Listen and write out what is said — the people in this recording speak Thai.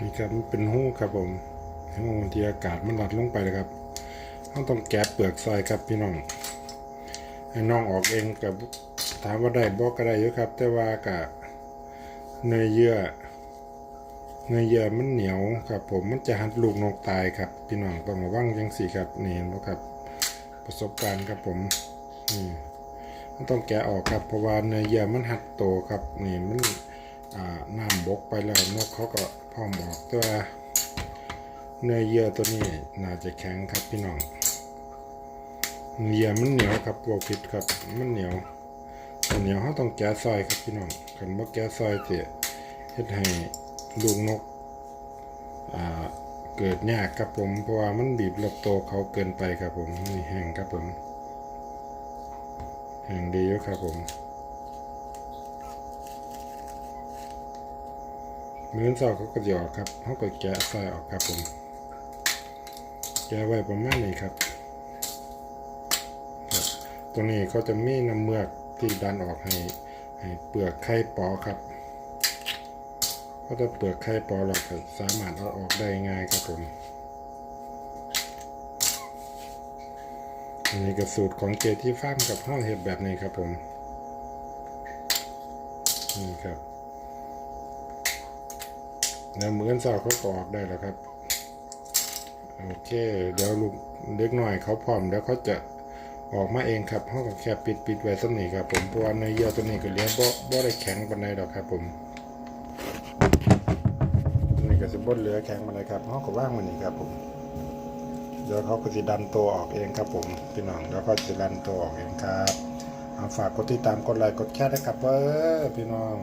นี่ครับมันเป็นหู้ครับผมหู้ที่อากาศมันหลัดลงไปเลยครับต้องต้องแกะเปลือกซอยครับพี่น้องให้น้องออกเองกับถามว่าได้บอกก็ได้อยู่ครับ แต่ว่ากะเนื้อเยื่อเนื้อเยื่อมันเหนียวครับ ผมมันจะหัดลูกนกตายครับ พี่น้องต้องระวังจังสี่ครับนี่เห็นบ่ครับ ประสบการณ์ครับผมนี่มันต้องแกะออกครับเพราะว่าเนื้อเยื่อมันหัดโตครับนี่มัน กไปแล้วนกเขาก็พร้อมออกต่ว่าเนื้อเยื่อตัวนี้น่าจะแข็งครับพี่น้องเหยื่อมันเหนียวครับโลพิษครับมันเหนียวตัวเหนียวเขาต้องแกะซอยครับพี่น้องคันว่าแกะซอยเสียเฮ็ดให้ลูกนกเกิดยากครับผม เพราะว่ามันบีบระบบโตเขาเกินไปครับผมนี่แห้งครับผมแห้งดีอยู่ครับผม เมือเสาเขาก็จะออกครับเขาก็แกะซอยออกครับผม แกะไว้ประมาณนี้ครับตัวนี้เขาจะมีน้ำเมือกที่ดันออกให้ให้เปลือกไข่ปอครับก็จะเปลือกไข่ปอเราก็สามารถเอาออกได้ง่ายครับผมอันนี้ก็สูตรของเจที่ฟ้ามกับห้าเห็ดแบบนี้ครับผม นี่ครับ แล้วเหมือนสาเขาก็ออกได้แล้วครับ โอเค เดี๋ยวลูกเด็กหน่อยเขาพร้อมเดี๋ยวเขาจะออกมาเองครับเขาก็แค่ปิดปิดไว้สักนี้ครับผมเพราะว่าในเยื่อตัวนี้ก็เลี้ยงบ่บ่ได้แข็งปานใดดอกครับผมนี่ก็สิบ่เหลือแข็งปานใดครับเขาก็ว่างมันนี่ครับผมเดี๋ยวเขาก็สิดันตัวออกเองครับผมพี่น้องเดี๋ยวเขาสิดันตัวออกเองครับเอาฝากกดติดตามกดไลค์กดแชร์ด้วยครับเออพี่น้อง